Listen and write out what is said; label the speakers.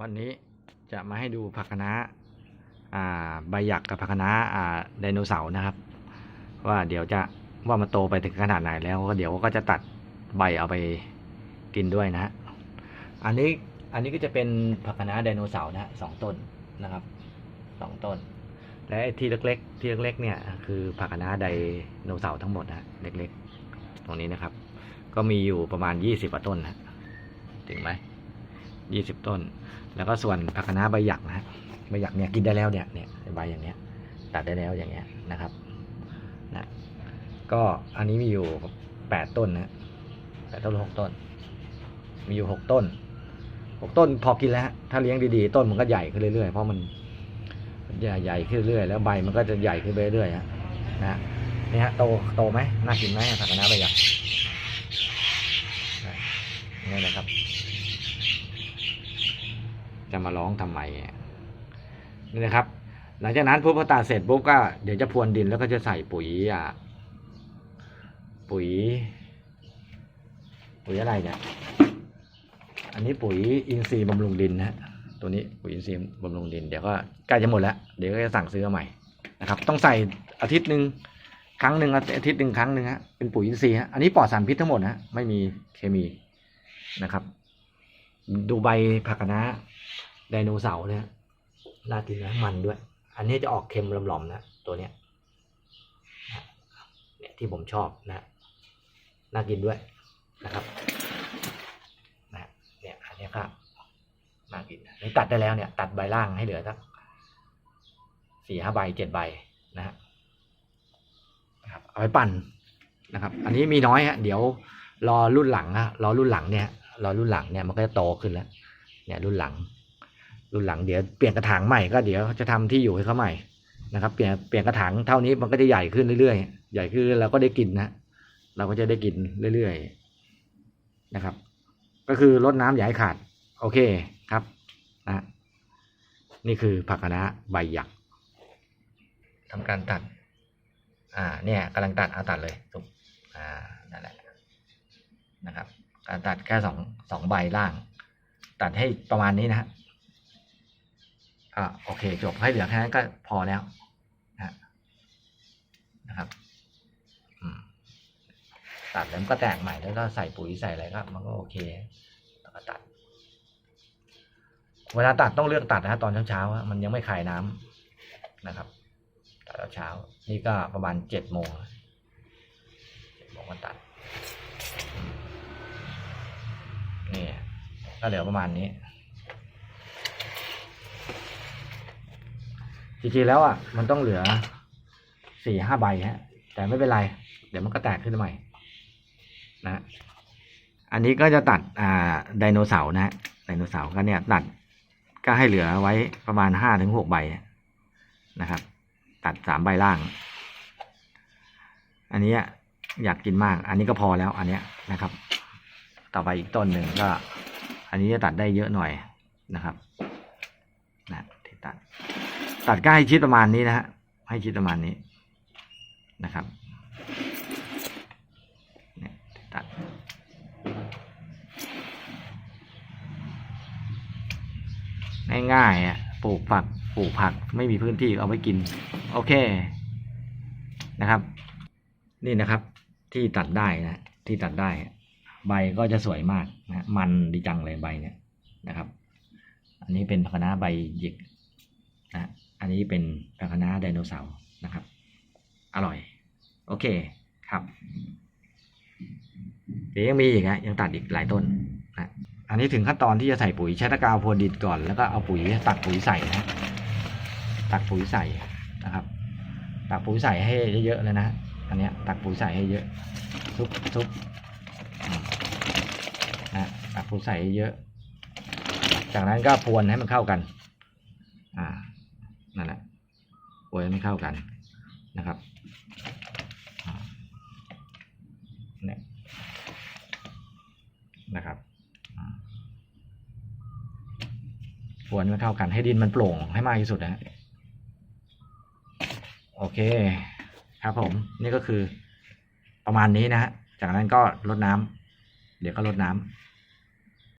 Speaker 1: วันนี้จะมาให้ดูผักคะน้าใบหยักกับผักคะน้าอ่าไดโนเสาร์นะครับ ว่าเดี๋ยวจะว่ามันโตไปถึงขนาดไหนแล้วก็เดี๋ยวก็จะตัดใบเอาไปกินด้วยนะฮะอันนี้อันนี้ก็จะเป็นผักคะน้าไดโนเสาร์นะสองต้นนะครับสองต้น และที่เล็กๆที่เล็กๆเนี่ยคือผักคะน้าไดโนเสาร์ทั้งหมดนะเล็กๆ ตรงนี้นะครับ ก็มีอยู่ประมาณยี่สิบต้นนะถึงไหม ยี่สิบต้น แล้วก็ส่วนผักคะน้าใบหยักนะฮะใบหยักเนี่ยกินได้แล้วเนี่ยเนี่ยใบอย่างเนี้ยตัดได้แล้วอย่างเงี้ยนะครับนะก็อันนี้มีอยู่แปดต้นนะแปดต้นหกต้น มีอยู่หกต้นหกต้นพอกินแล้ว ถ้าเลี้ยงดีๆ ต้นมันก็ใหญ่ขึ้นเรื่อยๆเพราะมันใหญ่ใหญ่ขึ้นเรื่อยๆแล้วใบมันก็จะใหญ่ขึ้นไปเรื่อยๆฮะนะฮะนี่ฮะโตโตไหมน่ากินไหมผักคะน้าใบหยักนี่นะครับ จะมาร้องทำไมอะนี่นะครับ หลังจากนั้นปุ๊บพอตัดเสร็จปุ๊บก็เดี๋ยวจะพรวนดินแล้วก็จะใส่ปุ๋ยอะปุ๋ย ปุ๋ยอะไรเนี่ย อันนี้ปุ๋ยอินทรีย์บำรุงดินนะฮะตัวนี้ปุ๋ยอินทรีย์บำรุงดินเดี๋ยวก็ใกล้จะหมดแล้วเดี๋ยวก็จะสั่งซื้อมาใหม่นะครับ ต้องใส่อาทิตย์หนึ่งครั้งหนึ่งอาทิตย์หนึ่งครั้งหนึ่งฮะเป็นปุ๋ยอินทรีย์ฮะอันนี้ปลอดสารพิษทั้งหมดนะฮะไม่มีเคมีนะครับ ดูใบผักคะน้า ไดโนเสาร์เนี่ยน่ากินนะมันด้วย อันนี้จะออกเค็มหลอมๆนะตัวเนี้ยเนี่ยที่ผมชอบนะน่ากินด้วยนะครับนะเนี่ยอันนี้ครับน่ากินนี่ตัดได้แล้วเนี่ย ตัดใบล่างให้เหลือสักสี่ห้าใบเจ็ดใบนะฮะนะครับเอาไปปั่นนะครับ อันนี้มีน้อยฮะเดี๋ยวรอรุ่นหลังฮะรอรุ่นหลังเนี่ยรอรุ่นหลังเนี่ยมันก็จะโตขึ้นแล้ว เนี่ยรุ่นหลัง รุ่นหลังเดี๋ยวเปลี่ยนกระถางใหม่ก็เดี๋ยวจะทำที่อยู่ให้เขาใหม่นะครับ เปลี่ยนเปลี่ยนกระถางเท่านี้มันก็จะใหญ่ขึ้นเรื่อยๆใหญ่ขึ้นเราก็ได้กินนะเราก็จะได้กินเรื่อยๆนะครับ ก็คือลดน้ำอย่าให้ขาด โอเคครับนะนี่คือผักคะน้าใบหยักทำการตัด อ่า เนี่ยกำลังตัดเอาตัดเลยถูกอ่านั่นแหละนะครับ การตัดแค่สองสองใบล่าง ตัดให้ประมาณนี้นะฮะ อ่าโอเคจบให้เหลือแค่นั้นก็พอแล้วนะครับตัดแล้วก็แตกใหม่แล้วก็ใส่ปุ๋ยใส่อะไรก็มันก็โอเคแล้วก็ตัด เวลาตัดต้องเลือกตัดนะฮะตอนเช้าๆฮะมันยังไม่คายน้ำนะครับตัดตอนเช้า นี่ก็ประมาณเจ็ดโมงเจ็ดโมงก็ตัดนี่ก็เหลือประมาณนี้ จริงๆแล้วอะมันต้องเหลือสี่ห้าใบฮะ แต่ไม่เป็นไร เดี๋ยวมันก็แตกขึ้นใหม่ นะ อันนี้ก็จะตัดอ่าไดโนเสาร์นะฮะไดโนเสาร์ก็เนี่ย ตัดก็ให้เหลือไว้ประมาณห้าถึงหกใบนะครับ ตัดสามใบล่าง อันนี้อยากกินมาก อันนี้ก็พอแล้ว อันเนี้ยนะครับ ต่อไปอีกต้นหนึ่งก็ อันนี้จะตัดได้เยอะหน่อยนะครับ นะที่ตัด ตัดก็ให้ชิดประมาณนี้นะฮะให้ชิดประมาณนี้นะครับเนี่ยตัดง่ายๆอะปลูกผักปลูกผักไม่มีพื้นที่เอาไว้กิน โอเคนะครับ นี่นะครับ ที่ตัดได้นะที่ตัดได้ ใบก็จะสวยมากนะมันดีจังเลยใบเนี่ยนะครับ อันนี้เป็นผักคะน้าใบหยิก อันนี้เป็นผักคะน้าไดโนเสาร์นะครับ อร่อย โอเคครับ เดี๋ยวยังมีอีกฮะยังตัดอีกหลายต้นนะอันนี้ถึงขั้นตอนที่จะใส่ปุ๋ยใช้ตะกาวพรวนดินก่อนแล้วก็เอาปุ๋ยตักปุ๋ยใส่นะตักปุ๋ยใส่นะครับ ตักปุ๋ยใส่ให้เยอะๆเลยนะอันเนี้ยตักปุ๋ยใส่ให้เยอะทุบทุบนะตักปุ๋ยใส่ให้เยอะ จากนั้นก็พรวนให้มันเข้ากัน อ่า นั่นแหละพรวนให้มันเข้ากันนะครับเนี่ยนะครับอ่าพรวนให้มันเข้ากัน ให้ดินมันโปร่งให้มากที่สุดนะฮะโอเคครับผมนี่ก็คือประมาณนี้นะฮะจากนั้นก็ลดน้ำเดี๋ยวก็ลดน้ำ